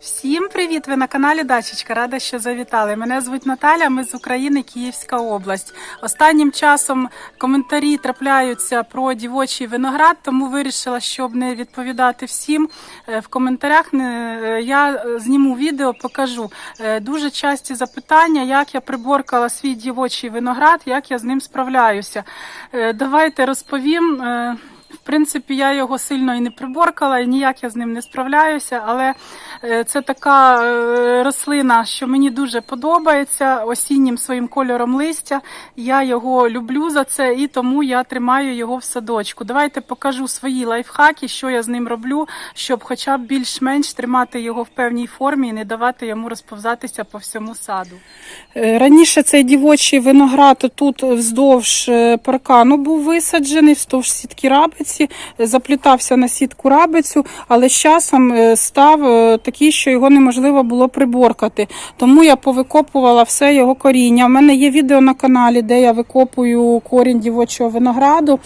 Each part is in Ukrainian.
Всім привіт! Ви на каналі Дачечка. Рада, що завітали. Мене звуть Наталя. Ми з України, Київська область. Останнім часом коментарі трапляються про дівочий виноград, тому вирішила, щоб не відповідати всім е, в коментарях. е, Я зніму відео, покажу Е, дуже часті запитання, як я приборкала свій дівочий виноград, як я з ним справляюся. Давайте розповім. Принципі, я його сильно і не приборкала, і ніяк я з ним не справляюся. Але е, це така е, рослина, що мені дуже подобається осіннім своїм кольором листя. Я його люблю за це і тому я тримаю його в садочку. Давайте покажу свої лайфхаки, що я з ним роблю, щоб хоча б більш-менш тримати його в певній формі і не давати йому розповзатися по всьому саду. Е, Раніше цей дівочий виноград тут вздовж паркану був висаджений, вздовж сітки рабиці, заплітався на сітку рабицю, але з часом е, став е, такий, що його неможливо було приборкати. Тому я повикопувала все його коріння. У мене є відео на каналі, де я викопую корінь дівочого винограду,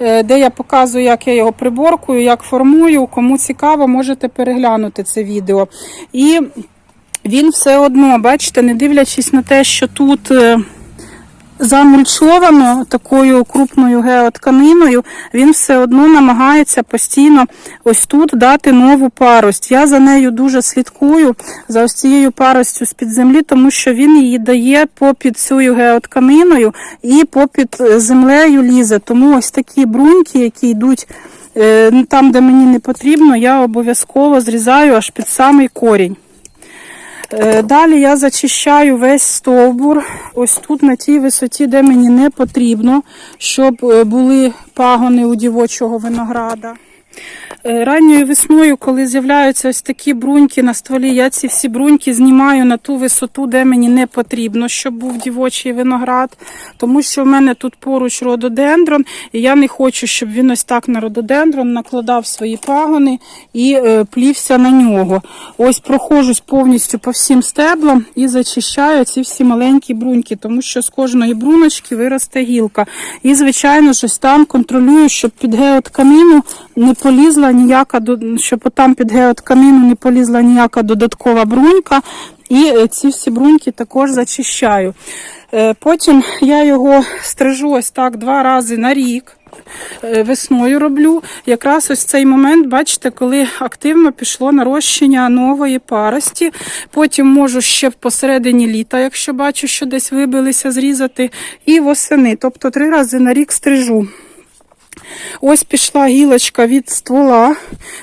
е, де я показую, як я його приборкую, як формую. Кому цікаво, можете переглянути це відео. І він все одно, бачите, не дивлячись на те, що тут замульчовано такою крупною геотканиною, він все одно намагається постійно ось тут дати нову парость. Я за нею дуже слідкую, за ось цією паростю з-під землі, тому що він її дає попід цією геотканиною і попід е, землею лізе. Тому ось такі бруньки, які йдуть е, там, де мені не потрібно, я обов'язково зрізаю аж під самий корінь. Е, Далі я зачищаю весь стовбур, ось тут на тій висоті, де мені не потрібно, щоб е, були пагони у дівочого винограда. Е, Ранньою весною, коли з'являються ось такі бруньки на стволі, я ці всі бруньки знімаю на ту висоту, де мені не потрібно, щоб був дівочий виноград, тому що в мене тут поруч рододендрон, і я не хочу, щоб він ось так на рододендрон накладав свої пагони і е, плівся на нього. Ось проходжусь повністю по всім стеблам і зачищаю ці всі маленькі бруньки, тому що з кожної бруночки виросте гілка. І, звичайно ж, там контролюю, щоб під геотканину не полізла ніяка, щоб там під геотканину не полізла ніяка додаткова брунька. І е, ці всі бруньки також зачищаю. Е, Потім я його стрижу ось так два рази на рік. Е, Весною роблю. Якраз ось цей момент, бачите, коли активно пішло нарощення нової парості. Потім можу ще посередині літа, якщо бачу, що десь вибилися, зрізати. І восени. Тобто три рази на рік стрижу. Ось пішла гілочка від ствола.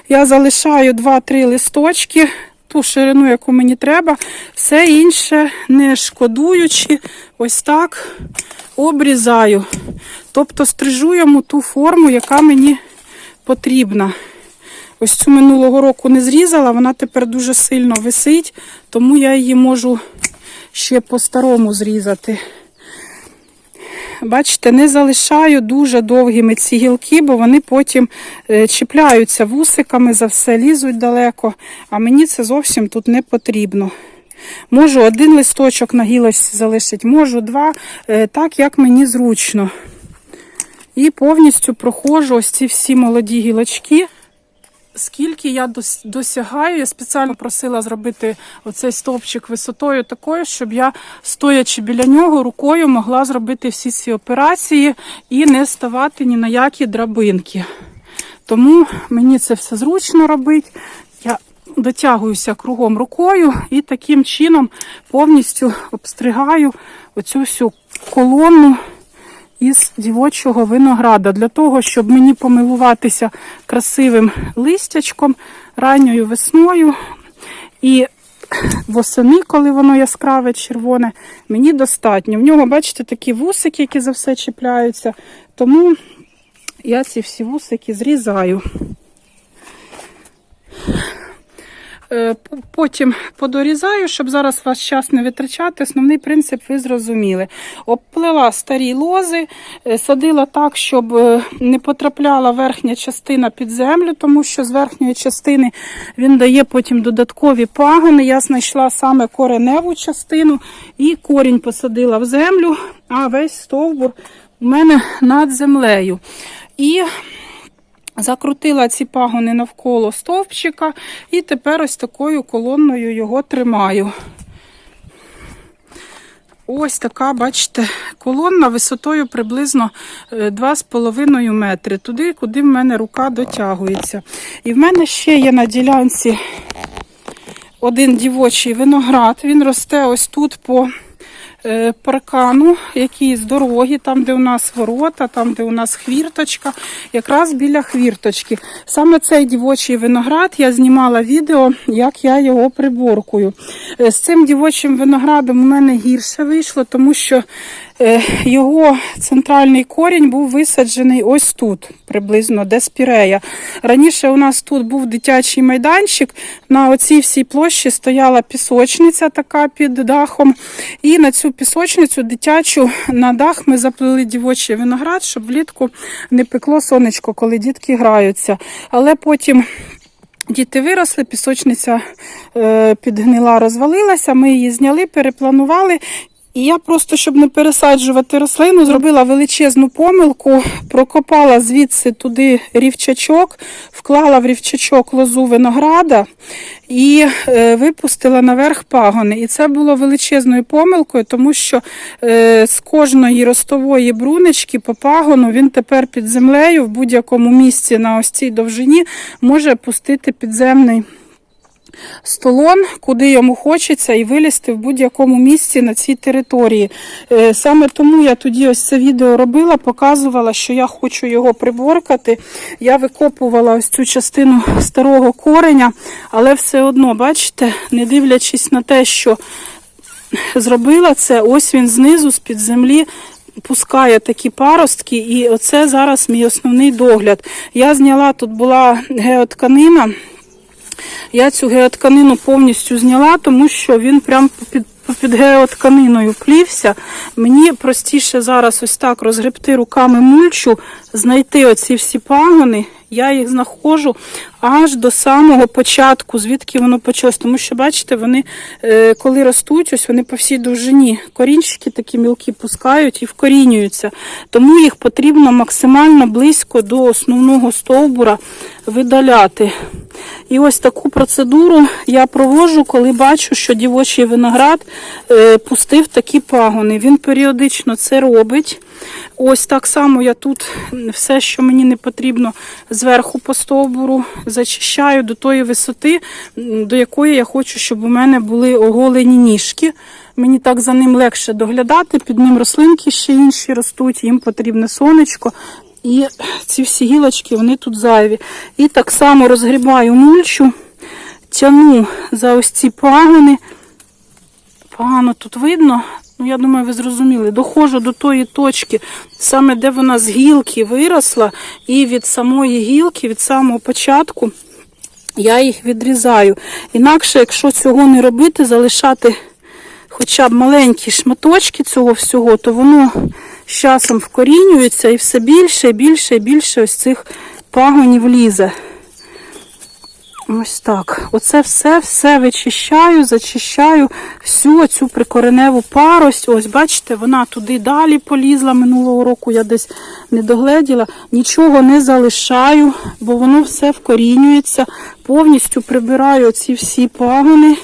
Я залишаю 2-3 листочки, ту ширину, яку мені треба. Все інше, не шкодуючи, ось так обрізаю. Тобто стрижу йому ту форму, яка мені потрібна. Ось цю минулого року не зрізала, вона тепер дуже сильно висить, тому я її можу ще по-старому зрізати. Бачите, не залишаю дуже довгими ці гілки, бо вони потім е, чіпляються вусиками, за все лізуть далеко, а мені це зовсім тут не потрібно. Можу один листочок на гілочці залишити, можу два, е, так як мені зручно. І повністю проходжу ось ці всі молоді гілочки. Скільки я досягаю, я спеціально просила зробити оцей стовпчик висотою такою, щоб я, стоячи біля нього, рукою могла зробити всі ці операції і не ставати ні на які драбинки. Тому мені це все зручно робити. Я дотягуюся кругом рукою і таким чином повністю обстригаю оцю всю колону із дівочого винограда для того, щоб мені помилуватися красивим листячком ранньою весною. І восени, коли воно яскраве, червоне, мені достатньо. В нього, бачите, такі вусики, які за все чіпляються. Тому я ці всі вусики зрізаю. Е, п- Потім подорізаю, щоб зараз ваш час не витрачати. Основний принцип ви зрозуміли. Обплела старі лози, е, садила так, щоб е, не потрапляла верхня частина під землю, тому що з верхньої частини він дає потім додаткові пагони. Я знайшла саме кореневу частину і корінь посадила в землю, а весь стовбур у мене над землею. І Закрутила ці пагони навколо стовпчика і тепер ось такою колонною його тримаю. Ось така, бачите, колонна висотою приблизно е, 2,5 метри, туди, куди в мене рука дотягується. І в мене ще є на ділянці один дівочий виноград. Він росте ось тут по е, паркану, який з дороги, там, де у нас ворота, там, де у нас хвірточка, якраз біля хвірточки. Саме цей дівочий виноград я знімала відео, як я його приборкую. Е, З цим дівочим виноградом у мене гірше вийшло, тому що е, його центральний корінь був висаджений ось тут, приблизно, де спірея. Раніше у нас тут був дитячий майданчик. На оцій всій площі стояла пісочниця така під дахом. І на цю пісочницю дитячу на дах ми заплели дівочий виноград, щоб влітку не пекло сонечко, коли дітки граються. Але потім. Діти виросли, пісочниця е, підгнила, розвалилася. Ми її зняли, перепланували. І я просто, щоб не пересаджувати рослину, зробила величезну помилку, прокопала звідси туди рівчачок, вклала в рівчачок лозу винограда і е, випустила наверх пагони. І це було величезною помилкою, тому що е, з кожної ростової брунички по пагону він тепер під землею в будь-якому місці на ось цій довжині може пустити підземний столон, куди йому хочеться, і вилізти в будь-якому місці на цій території. Е, Саме тому я тоді ось це відео робила, показувала, що я хочу його приборкати. Я викопувала ось цю частину старого кореня, але все одно, бачите, не дивлячись на те, що зробила це, ось він знизу, з-під землі. Пускає такі паростки, і оце зараз мій основний догляд. Я зняла, тут була геотканина, я цю геотканину повністю зняла, тому що він прям під, під геотканиною плівся. Мені простіше зараз ось так розгребти руками мульчу, знайти оці всі пагони. Я їх знаходжу аж до самого початку, звідки воно почалось. Тому що, бачите, вони, е, коли ростуть, ось вони по всій довжині. Корінчики такі мілкі пускають і вкорінюються. Тому їх потрібно максимально близько до основного стовбура видаляти. І ось таку процедуру я проводжу, коли бачу, що дівочий виноград е, пустив такі пагони. Він періодично це робить. Ось так само я тут все, що мені не потрібно, зверху по стовбуру зачищаю до тої висоти, до якої я хочу, щоб у мене були оголені ніжки. Мені так за ним легше доглядати, під ним рослинки ще інші ростуть, їм потрібне сонечко. І ці всі гілочки, вони тут зайві. І так само розгрібаю мульчу, тяну за ось ці пагони. Погано тут видно. Ну, я думаю, ви зрозуміли. Доходжу до тої точки, саме де вона з гілки виросла, і від самої гілки, від самого початку, я їх відрізаю. Інакше, якщо цього не робити, залишати хоча б маленькі шматочки цього всього, то воно з часом вкорінюється і все більше і більше і більше ось цих пагонів лізе. Ось так. Оце все все вичищаю, зачищаю всю цю прикореневу парость. Ось, бачите, вона туди далі полізла минулого року, я десь не догледіла. Нічого не залишаю, бо воно все вкорінюється. Повністю прибираю ці всі пагони.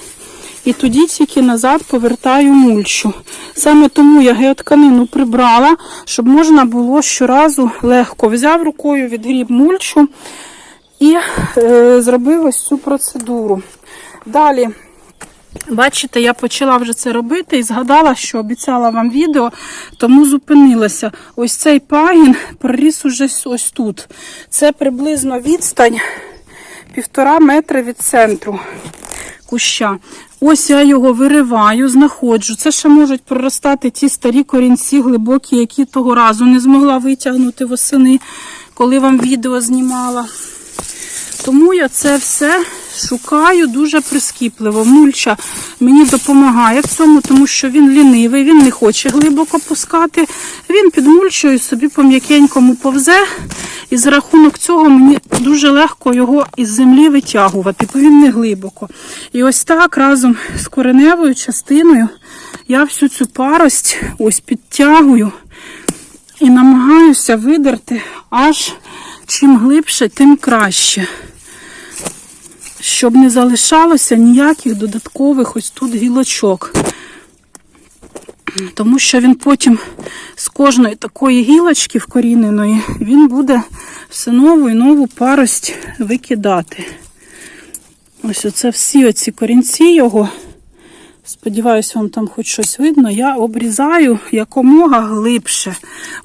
І тоді тільки назад повертаю мульчу. Саме тому я геотканину прибрала, щоб можна було щоразу легко взяв рукою, відгріб мульчу і е, зробив ось цю процедуру. Далі, бачите, я почала вже це робити і згадала, що обіцяла вам відео, тому зупинилася. Ось цей пагін проріс уже ось тут. Це приблизно відстань півтора метри від центру куща. Ось я його вириваю, знаходжу. Це ще можуть проростати ті старі корінці глибокі, які того разу не змогла витягнути восени, коли вам відео знімала. Тому я це все шукаю дуже прискіпливо. Мульча мені допомагає в цьому, тому що він лінивий, він не хоче глибоко пускати. Він під мульчою собі по м'якенькому повзе. І за рахунок цього мені дуже легко його із землі витягувати, бо він не глибоко. І ось так разом з кореневою частиною я всю цю парость ось підтягую і намагаюся видерти аж чим глибше, тим краще. Щоб не залишалося ніяких додаткових ось тут гілочок. Тому що він потім з кожної такої гілочки вкоріненої він буде все нову і нову парость викидати. Ось оце всі оці корінці його. Сподіваюсь, вам там хоч щось видно. Я обрізаю якомога глибше.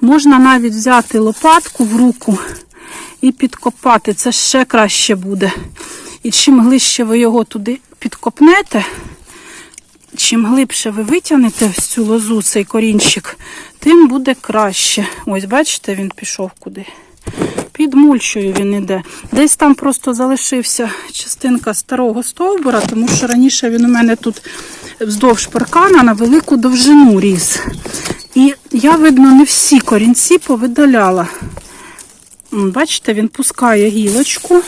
Можна навіть взяти лопатку в руку і підкопати. Це ще краще буде. І чим глибше ви його туди підкопнете, чим глибше ви витягнете ось цю лозу, цей корінчик, тим буде краще. Ось, бачите, він пішов куди. Під мульчою він іде. Десь там просто залишився частинка старого стовбура, тому що раніше він у мене тут вздовж паркана на велику довжину ріс. І я, видно, не всі корінці повидаляла. Бачите, він пускає гілочку.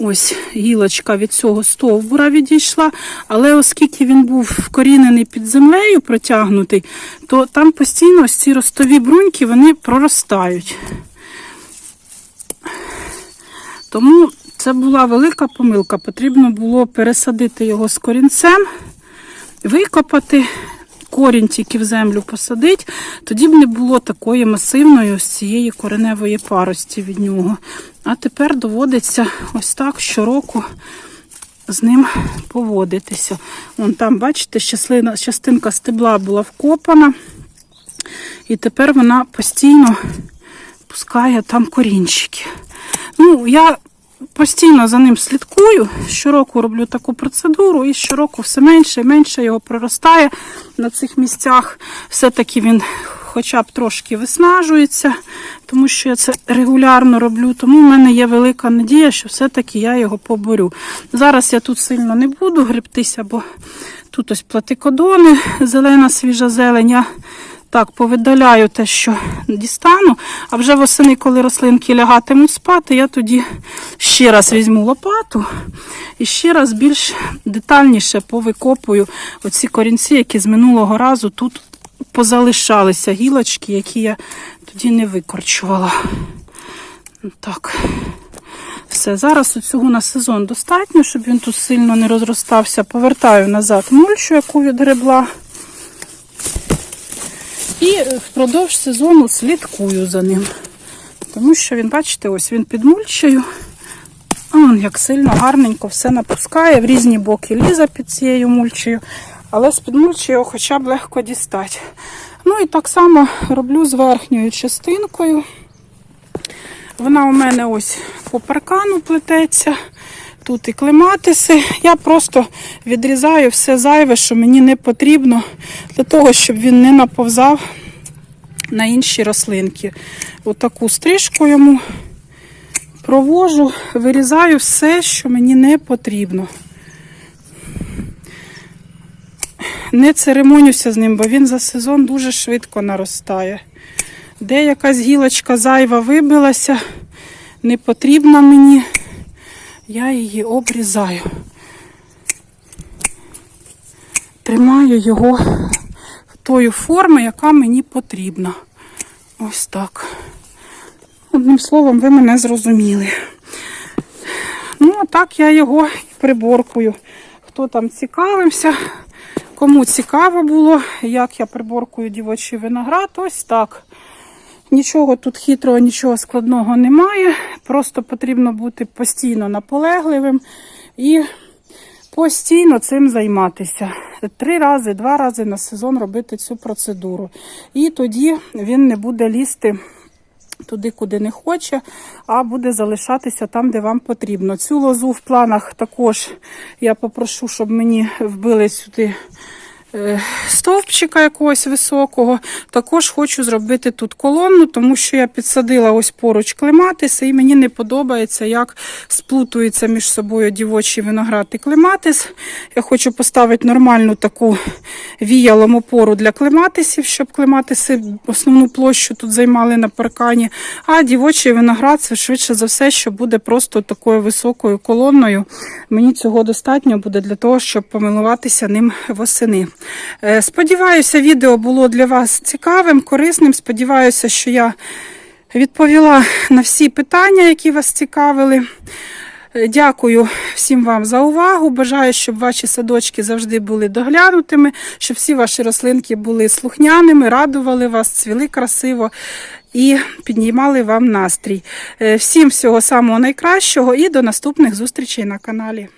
Ось гілочка від цього стовбура відійшла, але оскільки він був вкорінений під землею, протягнутий, то там постійно ось ці ростові бруньки вони проростають. Тому це була велика помилка. Потрібно було пересадити його з корінцем, викопати, корінь тільки в землю посадити, тоді б не було такої масивної ось цієї кореневої парості від нього. А тепер доводиться ось так щороку з ним поводитися. Вон там, бачите, частинка стебла була вкопана, і тепер вона постійно пускає там корінчики. Ну, я постійно за ним слідкую. Щороку роблю таку процедуру, і щороку все менше і менше його проростає на цих місцях. Все-таки він хоча б трошки виснажується, тому що я це регулярно роблю. Тому в мене є велика надія, що все-таки я його поборю. Зараз я тут сильно не буду гребтися, бо тут ось платикодони, зелена свіжа зелень. Я так, повидаляю те, що дістану, а вже восени, коли рослинки лягатимуть спати, я тоді ще раз візьму лопату і ще раз більш детальніше повикопую оці корінці, які з минулого разу тут позалишалися гілочки, які я тоді не викорчувала. Так. Все, зараз у цього на сезон достатньо, щоб він тут сильно не розростався. Повертаю назад мульчу, яку відгребла. І впродовж сезону слідкую за ним. Тому що він, бачите, ось він під мульчею. А он як сильно гарненько все напускає в різні боки ліза під цією мульчею, але з під мульчі його хоча б легко дістати. Ну і так само роблю з верхньою частинкою. Вона у мене ось по паркану плететься. Тут і клематиси. Я просто відрізаю все зайве, що мені не потрібно, для того, щоб він не наповзав на інші рослинки. Отаку стрижку йому провожу, вирізаю все, що мені не потрібно. Не церемонюся з ним, бо він за сезон дуже швидко наростає. Де якась гілочка зайва вибилася, не потрібна мені, я її обрізаю. Тримаю його в тої форми, яка мені потрібна. Ось так. Одним словом, ви мене зрозуміли. Ну, а так я його приборкую. Хто там цікавився, кому цікаво було, як я приборкую дівочий виноград, ось так. Нічого тут хитрого, нічого складного немає. Просто потрібно бути постійно наполегливим і постійно цим займатися. Три рази, два рази на сезон робити цю процедуру. І тоді він не буде лізти туди, куди не хоче, а буде залишатися там, де вам потрібно. Цю лозу в планах також я попрошу, щоб мені вбили сюди стовпчика якогось високого. Також хочу зробити тут колонну, тому що я підсадила ось поруч клематиси, і мені не подобається, як сплутується між собою дівочий виноград і клематис. Я хочу поставити нормальну таку віялом опору для клематисів, щоб клематиси основну площу тут займали на паркані. А дівочий виноград це швидше за все, що буде просто такою високою колонною. Мені цього достатньо буде для того, щоб помилуватися ним восени. Е, Сподіваюся, відео було для вас цікавим, корисним. Сподіваюся, що я відповіла на всі питання, які вас цікавили. Е, Дякую всім вам за увагу. Бажаю, щоб ваші садочки завжди були доглянутими, щоб всі ваші рослинки були слухняними, радували вас, цвіли красиво і піднімали вам настрій. Е, Всім всього самого найкращого і до наступних зустрічей на каналі.